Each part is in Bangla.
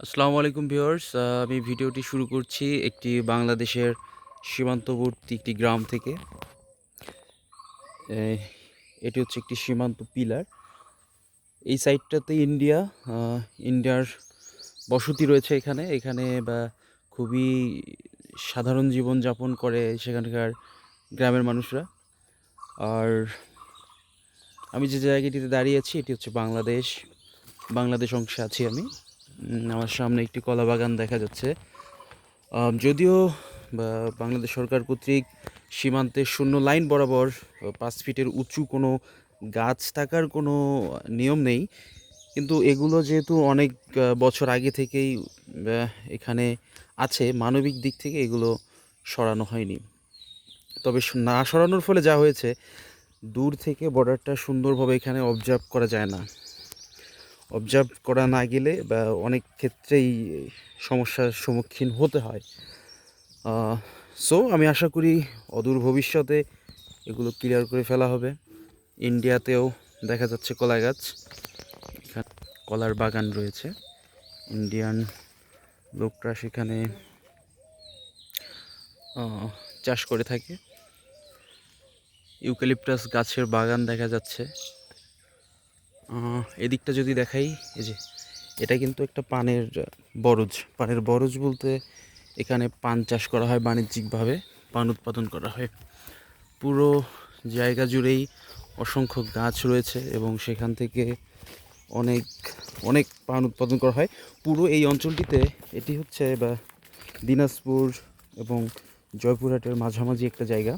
আসসালামু আলাইকুম ভিউয়ার্স আমি ভিডিওটি শুরু করছি একটি বাংলাদেশের সীমান্তবর্তী একটি গ্রাম থেকে। এটি হচ্ছে একটি সীমান্ত পিলার। এই সাইডটাতে ইন্ডিয়া ইন্ডিয়ার বসতি রয়েছে এখানে। এখানে, বা, খুবই সাধারণ জীবন যাপন করে সেখানকার গ্রামের মানুষরা। আর আমি যে জায়গাটিতে দাঁড়িয়ে আছি, এটি হচ্ছে বাংলাদেশ বাংলাদেশ অংশে আছি আমি। আমার সামনে একটি কলা বাগান দেখা যাচ্ছে। যদিও বাংলাদেশ সরকার কর্তৃক সীমান্তের শূন্য লাইন বরাবর পাঁচ ফিটের উঁচু কোনো গাছ থাকার কোনো নিয়ম নেই। কিন্তু এগুলো যেহেতু অনেক বছর আগে থেকেই এখানে আছে, মানবিক দিক থেকে এগুলো সরানো হয়নি। তবে না সরানোর ফলে যা হয়েছে, দূর থেকে বর্ডারটা সুন্দরভাবে এখানে অবজার্ভ করা যায় না। অবজার্ভ করা না গেলে বা অনেক ক্ষেত্রেই সমস্যার সম্মুখীন হতে হয়। সো আমি আশা করি অদূর ভবিষ্যতে এগুলো ক্লিয়ার করে ফেলা হবে। ইন্ডিয়াতেও দেখা যাচ্ছে কলা গাছ। এখানে কলার বাগান রয়েছে। ইন্ডিয়ান লোকরা সেখানে চাষ করে থাকে। ইউক্যালিপটাস গাছের বাগান দেখা যাচ্ছে। এদিকটা যদি দেখাই, এই যে, এটা কিন্তু একটা পানের বরজ। পানের বরজ বলতে এখানে পান চাষ করা হয় বাণিজ্যিকভাবে, পান উৎপাদন করা হয়। পুরো জায়গা জুড়েই অসংখ্য গাছ রয়েছে এবং সেখান থেকে অনেক অনেক পান উৎপাদন করা হয়। পুরো এই অঞ্চলটিতে এটি হচ্ছে বা দিনাজপুর এবং জয়পুরহাটের মাঝামাঝি একটা জায়গা।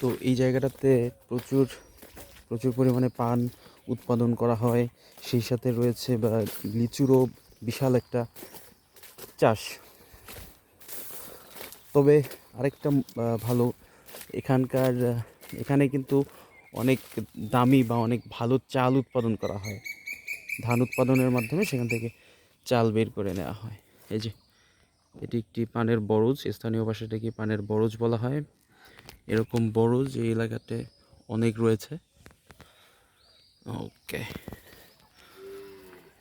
তো এই জায়গাটাতে প্রচুর প্রচুর পরিমাণে পান উৎপাদন করা হয়। সেই সাথে রয়েছে, বা লিচুরও বিশাল একটা চাষ। তবে আরেকটা ভালো এখানকার এখানে কিন্তু অনেক দামি বা অনেক ভালো চাল উৎপাদন করা হয়। ধান উৎপাদনের মাধ্যমে সেখান থেকে চাল বের করে নেওয়া হয়। এই যে, এটি একটি পানের বরজ, স্থানীয় ভাষাটাকে পানের বরজ বলা হয়। এরকম বরজ এই এলাকাতে অনেক রয়েছে। ওকে।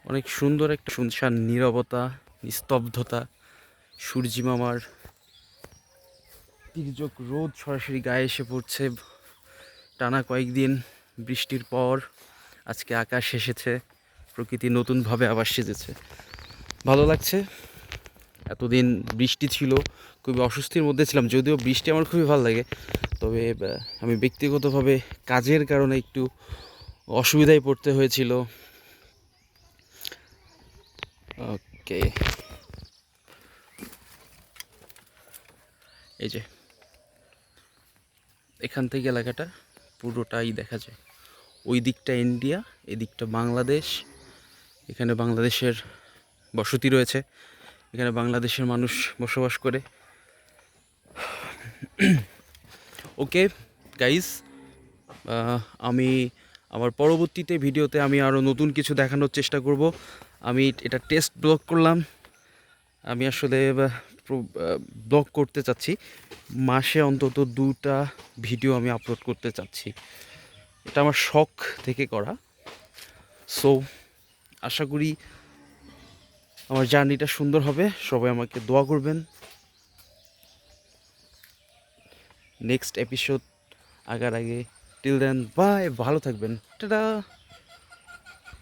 অনেক সুন্দর একটা শুনশান, নীরবতা, নিস্তব্ধতা, সূর্যি মামার তির্যক রোদ সরাসরি গায়ে এসে পড়ছে। টানা কয়েকদিন বৃষ্টির পর আজকে আকাশ এসেছে, প্রকৃতি নতুনভাবে আবার সেজেছে। ভালো লাগছে? এতদিন বৃষ্টি ছিল, খুবই অস্বস্তির মধ্যে ছিলাম, যদিও বৃষ্টি আমার খুবই ভালো লাগে, তবে আমি ব্যক্তিগতভাবে কাজের কারণে একটু অসুবিধায় পড়তে হয়েছিল। ওকে। এই যে, এখান থেকে এলাকাটা পুরোটাই দেখা যায়। ওই দিকটা ইন্ডিয়া, এই দিকটা বাংলাদেশ। এখানে বাংলাদেশের বসতি রয়েছে। এখানে বাংলাদেশের মানুষ বসবাস করে। ওকে গাইস আমি আমার পরবর্তীতে ভিডিওতে আমি আরও নতুন কিছু দেখানোর চেষ্টা করব। আমি এটা টেস্ট ব্লগ করলাম। আমি আসলে ব্লগ করতে চাচ্ছি। মাসে অন্তত দুটা ভিডিও আমি আপলোড করতে চাচ্ছি। এটা আমার শখ থেকে করা। সো আশা করি আমার জার্নিটা সুন্দর হবে। সবাই আমাকে দোয়া করবেন। নেক্সট এপিসোড আগার আগে টিল দেন বাই ভালো থাকবেন। টাটা।